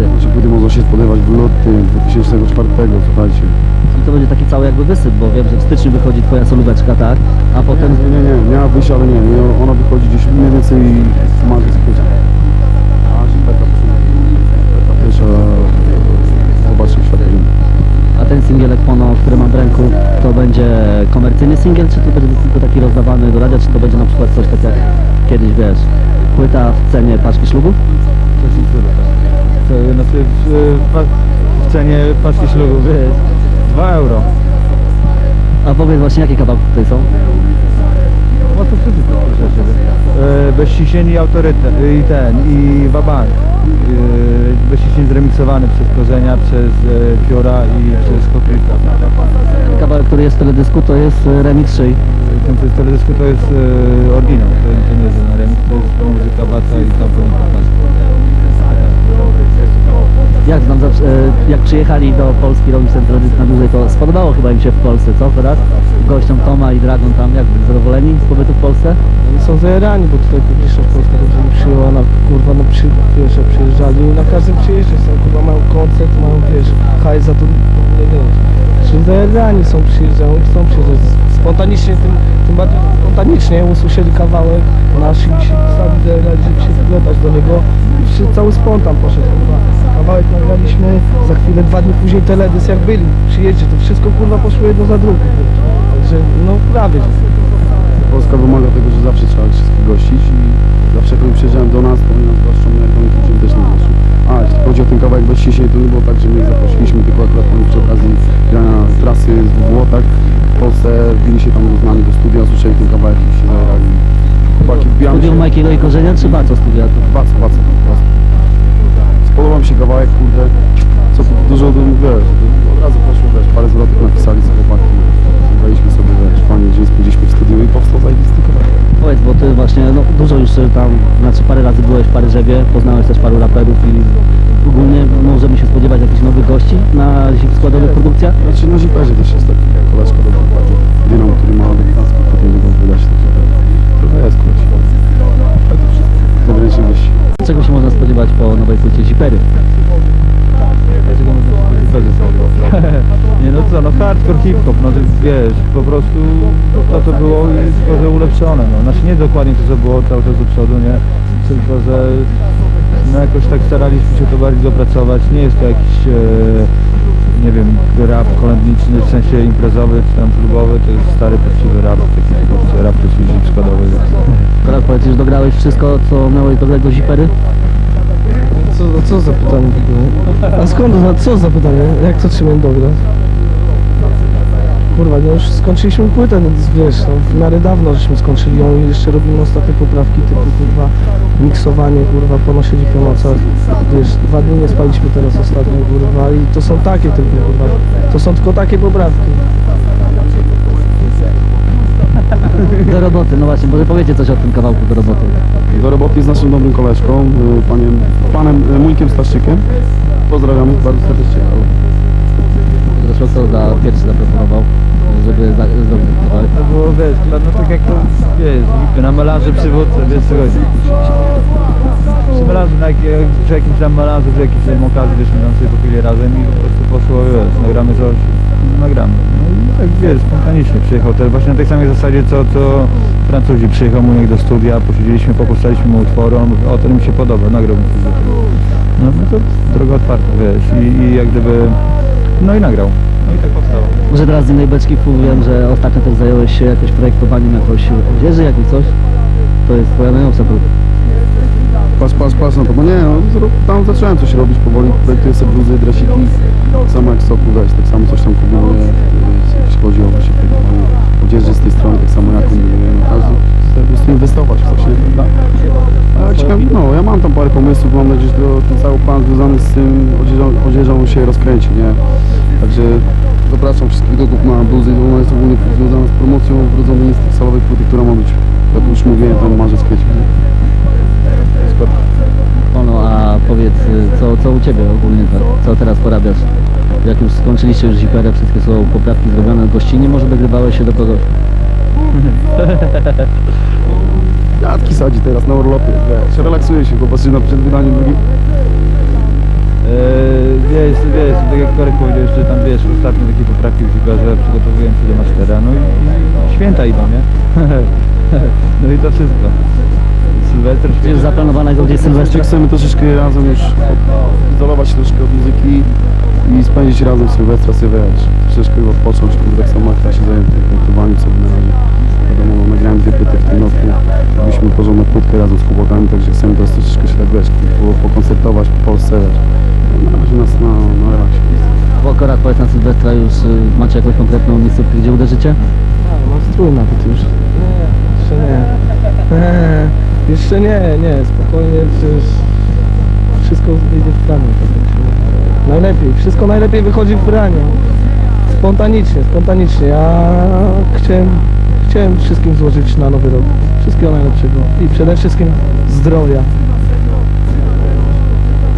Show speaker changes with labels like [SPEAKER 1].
[SPEAKER 1] Zipery.
[SPEAKER 2] Czy płyty mogą się spodziewać w lutym 2004, słuchajcie.
[SPEAKER 1] I to będzie taki cały jakby wysyp, bo wiem, że w styczniu wychodzi twoja solóweczka, tak? A potem
[SPEAKER 2] Nie, nie, nie, miała wyjść, ale nie, nie, ona wychodzi gdzieś mniej więcej w marcu, kwiecień. A Zipeta pierwsza, zobaczcie świat.
[SPEAKER 1] A ten singiel Ekpono, który mam w ręku, to będzie komercyjny singiel, czy to będzie tylko taki rozdawany do radia, czy to będzie na przykład coś tak jak kiedyś, wiesz, płyta w cenie paczki ślubu?
[SPEAKER 3] Coś. To znaczy w, w, w cenie paczki ślubu jest 2 euro.
[SPEAKER 1] A powiedz właśnie, jakie kawałki tutaj są?
[SPEAKER 3] Łatwo przeczytać, proszę ciebie. E, bez i autorytet, i ten, i wabank. E, bez zremiksowany przez Korzenia, przez e, Piora i przez Kokrita.
[SPEAKER 1] Kawałek, który jest w teledysku, to jest e, remix szyj.
[SPEAKER 3] Ten co jest w teledysku to jest e, oryginał, to, to nie jest żaden remix, to jest muzyka Baca i tam
[SPEAKER 1] E, jak przyjechali do Polski robić ten teledysk na dłużej, to spodobało chyba im się w Polsce, co teraz? Gościom Toma i Dragon tam, jak zadowoleni z pobytu w Polsce?
[SPEAKER 4] Oni są zajarani, bo tutaj publiczność polska dobrze mi przyjęła, na, kurwa, no przy, wiesz, przyjeżdżali na każdym przyjeździe są, kurwa, mają koncert, mają, wiesz, hajs za to, nie wiem, że zajarani są, przyjeżdżają chcą przyjeżdżać. Spontanicznie, tym, tym bardziej spontanicznie usłyszeli kawałek nasz i się sami zajarali, żeby się wklepać do niego i cały spontan poszedł, kurwa. Kawałek nagraliśmy, za chwilę, dwa dni później teledysk jak byli, przyjedzie, to wszystko, kurwa, poszło jedno za drugim. Także, no prawie, że.
[SPEAKER 2] Polska wymaga tego, że zawsze trzeba wszystkich gościć i zawsze jak oni przyjeżdżają do nas, to oni nas goszczą, my jak nich idziemy też goszczą. A, jeśli chodzi o ten kawałek bez ciśnień, to nie było tak, że my ich zaprosiliśmy, tylko akurat oni przy okazji grania trasy z WWO, tak? W Polsce wbili się tam z nami do studia, słyszeli ten kawałek i się zajerali. Chłopaki, wbijamy
[SPEAKER 1] Studium
[SPEAKER 2] się.
[SPEAKER 1] Majkiego i Korzenia, czy Baco studia?
[SPEAKER 2] Baco, baco, baco. Spodobał mi się kawałek, kurde, co tu dużo, wiesz, od razu poszło, wiesz, parę zwrotek napisali z chłopaki. Graliśmy sobie, wiesz, fajnie, gdzieś spędziliśmy w studiu i powstał zajebisty kawałek.
[SPEAKER 1] Powiedz, bo ty właśnie, no dużo już tam, znaczy parę razy byłeś w Paryżewie, poznałeś też paru raperów i ogólnie możemy się spodziewać jakichś nowych gości na zim- składowych produkcjach?
[SPEAKER 2] Znaczy na Ziperze też jest taki koleżka bardzo dyną, który ma potem go wydać, trochę jest kurczę.
[SPEAKER 1] Nowej płycie Zipery?
[SPEAKER 3] Nie no co, no hardcore hip-hop, no to wiesz, po prostu to to było i tylko, że ulepszone, no. Znaczy nie dokładnie to, co było cały czas do przodu, nie? Tylko, że no jakoś tak staraliśmy się to bardziej dopracować. Nie jest to jakiś, e, nie wiem, rap kolędniczy, w sensie imprezowy czy tam klubowy, to jest stary, prawdziwy rap, taki po prostu rap to jest składowy.
[SPEAKER 1] Teraz powiedz, już dograłeś wszystko, co miałeś dograć do Zipery?
[SPEAKER 4] Co, no co za pytanie w ogóle? A skąd, no, co za pytanie? Jak to trzymam dograć? Kurwa, no już skończyliśmy płytę, no wiesz, no, w miarę dawno żeśmy skończyli ją i jeszcze robimy ostatnie poprawki typu kurwa miksowanie, kurwa, pono siedzi po nocach, wiesz, dwa dni nie spaliśmy teraz ostatnio, kurwa i to są takie tylko, kurwa, to są tylko takie poprawki.
[SPEAKER 1] Do roboty, no właśnie, może powiecie coś o tym kawałku do roboty.
[SPEAKER 2] Do roboty z naszym dobrym koleżką, y, paniem, panem y, Mójkiem Staszczykiem. Pozdrawiamy bardzo serdecznie.
[SPEAKER 1] Zresztą kto za pierwszy zaproponował, żeby za, zrobić ten kawałek.
[SPEAKER 3] To było, wiesz, chyba, no tak jak to, wiesz, na malarze przywódcy, wiesz co chodzi. Przy malarzu, na jak, przy jakimś tam malarzu, przy jakimś tam okazji, wiesz, my tam sobie popili razem i po prostu poszło, wiesz, nagramy coś, nagramy. No i tak, wiesz, spontanicznie przyjechał też, właśnie na tej samej zasadzie, co, co Francuzi. Przyjechał mu niech do studia, posiedzieliśmy, popuszczaliśmy mu utwory, on mówi, o, to mi się podoba, nagrałbym coś do tego. No, no to droga otwarta, wiesz, i, i jak gdyby, no i nagrał. No i tak powstało.
[SPEAKER 1] Może teraz z innej beczki wiem, że ostatnio też zająłeś się jakoś projektowaniem jakoś odzieży, jakiejś coś? To jest twoja najnowsza produkcja.
[SPEAKER 2] Patrz, patrz, patrz na to, bo nie, no, zro- tam zacząłem coś robić powoli, projektuję sobie bluzy, dresiki, samo jak soku, weź, tak samo parę pomysłów, mam nadzieję, że to, ten cały plan związany z tym odzieżą, odzieżą się rozkręci, nie? Także zapraszam wszystkich do kup na bluzy, bo ona jest ogólnie związana z promocją wrodzonej salowej płyty, która ma być, jak już mówiłem, tam marzec, kwiecień, nie? Skoro
[SPEAKER 1] Ono, a powiedz, co, co u Ciebie ogólnie, tak? co teraz porabiasz? Jak już skończyliście już Ziperę, wszystkie są poprawki zrobione gościnnie, może dogrywałeś się do kogoś?
[SPEAKER 2] Jadki sadzi teraz na urlopie, wiesz, relaksuje się, popatrzcie na przed wydaniem drugim.
[SPEAKER 3] Eee, Korek powiedział jeszcze tam, wiesz, ostatnio takie poprawki wzięła, że przygotowuję się do mastera, no i, i święta idą, nie? no i to wszystko. Sylwester,
[SPEAKER 1] Czy jest
[SPEAKER 3] święta.
[SPEAKER 1] zaplanowanego gdzieś Sylwestra?
[SPEAKER 2] Sylwester chcemy troszeczkę razem już izolować się troszkę od muzyki i spędzić razem Sylwestra sobie wiesz, troszeczkę odpocząć, kurde, tak samo jak ja się zajęty projektowaniem sobie na razie. Wiadomo, no, nagrałem dwie płyty w tym roku, robiliśmy porządną płytkę razem z chłopakami, także chcemy teraz troszeczkę się tak, wiesz, po- pokoncertować po Polsce, wiesz. No, na razie nas na, na relaksie.
[SPEAKER 1] Bo akurat powiedz na Sylwestra już y, macie jakąś konkretną miejscówkę, gdzie uderzycie?
[SPEAKER 4] A, mam strój nawet już. Nie, jeszcze nie. Eee, jeszcze nie, nie, spokojnie, przecież wszystko wyjdzie w planie. Tak jak się mówi. najlepiej, wszystko najlepiej wychodzi w planie. Spontanicznie, spontanicznie. Ja chciałem, chciałem wszystkim złożyć na nowy rok. Wszystkiego najlepszego i przede wszystkim zdrowia.